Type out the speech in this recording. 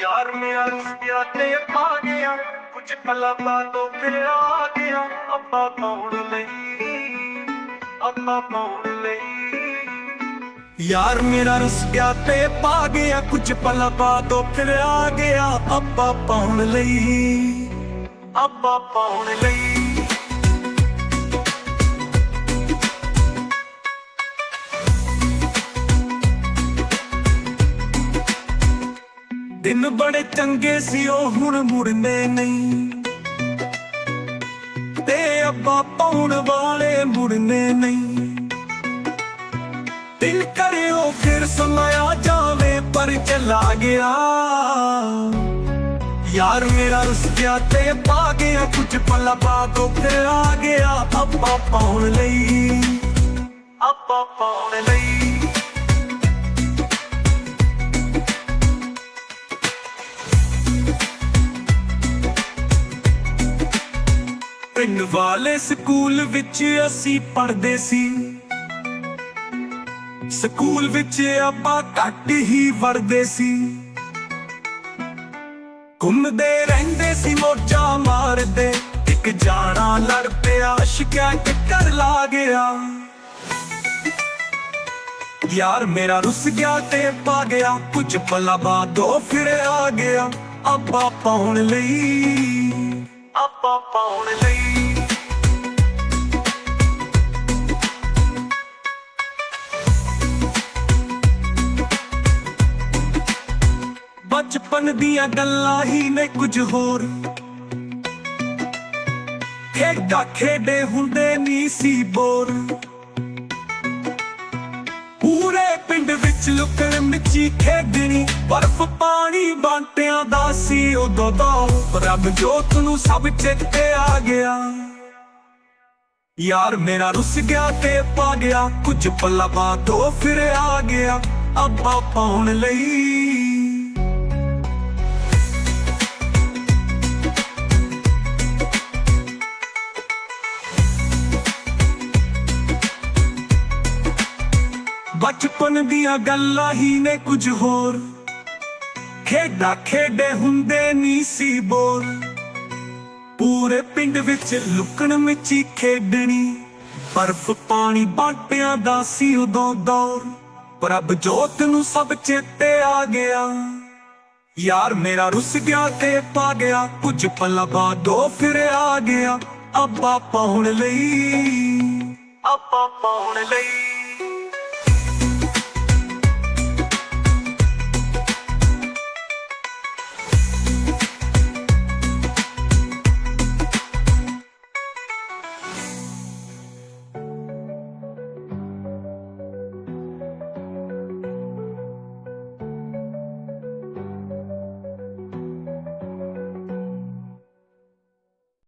ਯਾਰ ਮੇਰਾ ਰੁਪਿਆ ਤੇ ਪਾ ਗਿਆ ਕੁਝ ਪਲਾਂ ਤੋਂ ਫਿਰ ਆ ਗਿਆ ਅੱਪਾ ਪਾਉਣ ਲਈ ਅੱਬਾ ਪਾਉਣ ਲਈ। ਯਾਰ ਮੇਰਾ ਰਸ ਗਿਆ ਤੇ ਪਾ ਗਿਆ, ਕੁਝ ਪਲਾਂ ਤੋਂ ਫਿਰ ਆ ਗਿਆ। ਅੱਪਾ ਪਾਉਣ ਲਈ ਅੱਪਾ ਪਾਉਣ ਲਈ। ਦਿਨ ਬੜੇ ਚੰਗੇ ਸੀ, ਉਹ ਹੁਣ ਮੁੜਨੇ ਨਹੀਂ। ਤੇ ਅੱਬਾ ਪਾਉਣ ਵਾਲੇ ਮੁੜਨੇ ਨਹੀਂ। ਦਿਲ ਕਰਿਓ ਫਿਰ ਸਮਾਇਆ ਜਾਵੇ, ਪਰ ਚਲਾ ਗਿਆ। ਯਾਰ ਮੇਰਾ ਰੁੱਸ ਗਿਆ ਤੇ ਪਾ ਗਿਆ ਕੁਝ ਪਲਾਂ ਬਾਅਦੋਂ ਫਿਰ ਆ ਗਿਆ। ਅੱਬਾ ਪਾਉਣ ਲਈ, ਅੱਬਾ ਪਾਉਣ ਲਈ। ਪਿੰਡ ਵਾਲੇ ਸਕੂਲ ਵਿੱਚ ਅਸੀਂ ਪੜ੍ਹਦੇ ਸੀ। ਸਕੂਲ ਵਿੱਚ ਆਪਾਂ ਘੱਟ ਹੀ ਵੜਦੇ ਸੀ। ਘੁੰਮਦੇ ਰਹਿੰਦੇ ਸੀ, ਮੋਜਾ ਮਾਰਦੇ। ਇੱਕ ਜਾਣਾ ਲੜ ਪਿਆ ਸ਼ਿਕਾਇਤ ਕਰ ਲਾ ਗਿਆ। ਯਾਰ ਮੇਰਾ ਰੁੱਸ ਗਿਆ ਤੇ ਪਾ ਗਿਆ, ਕੁਝ ਪਲਾਂ ਬਾਅਦੋਂ ਫਿਰ ਆ ਗਿਆ। ਆਪਾ ਪਾਉਣ ਲਈ ਆਪਾ ਪਾਉਣ ਲਈ। ਬਚਪਨ ਦੀਆਂ ਗੱਲਾਂ ਹੀ ਨੇ ਕੁਝ ਹੋਰ। ਖੇਡਾਂ ਖੇਡੇ ਹੁੰਦੇ ਨਹੀਂ ਸੀ। ਲੁਕਣ ਮਿੱਚੀ ਖੇਡਣੀ, ਬਰਫ਼ ਪਾਣੀ ਬਾਂਟਿਆਂ ਦਾ ਸੀ ਉਦੋਂ ਦਾ। ਰੱਬ ਜੋਤ ਨੂੰ ਸਭ ਚੇਤੇ ਆ ਗਿਆ। ਯਾਰ ਮੇਰਾ ਰੁੱਸ ਗਿਆ ਤੇ ਪਾ ਗਿਆ, ਕੁਝ ਪਲਾਂ ਬਾਅਦੋਂ ਫਿਰ ਆ ਗਿਆ। ਅੱਬਾ ਪਾਉਣ ਲਈ ਬਚਪਨ ਦੀਆਂ ਗੱਲਾਂ ਹੀ ਨੇ ਕੁਝ ਹੋਰ। ਖੇਡਾਂ ਖੇਡੇ ਹੁੰਦੇ ਨਹੀਂ ਸੀ ਬੋਰ। ਪੂਰੇ ਪਿੰਡ ਵਿੱਚ ਲੁਕਣ ਮਿੱਚੀ ਖੇਡਣੀ। ਬਰਫ਼ ਪਾਣੀ ਬਾਟਿਆਂ ਦਾ ਸੀ ਉਦੋਂ ਦੌਰ। ਪ੍ਰਭ ਜੋਤ ਨੂੰ ਸਭ ਚੇਤੇ ਆ ਗਿਆ। ਯਾਰ ਮੇਰਾ ਰੁੱਸ ਗਿਆ ਤੇ ਪਾ ਗਿਆ। ਕੁਝ ਪਲਾਂ ਬਾਅਦੋਂ ਫਿਰ ਆ ਗਿਆ। ਅੱਬਾ ਪਾਉਣ ਲਈ। ਅੱਬਾ ਪਾਉਣ ਲਈ।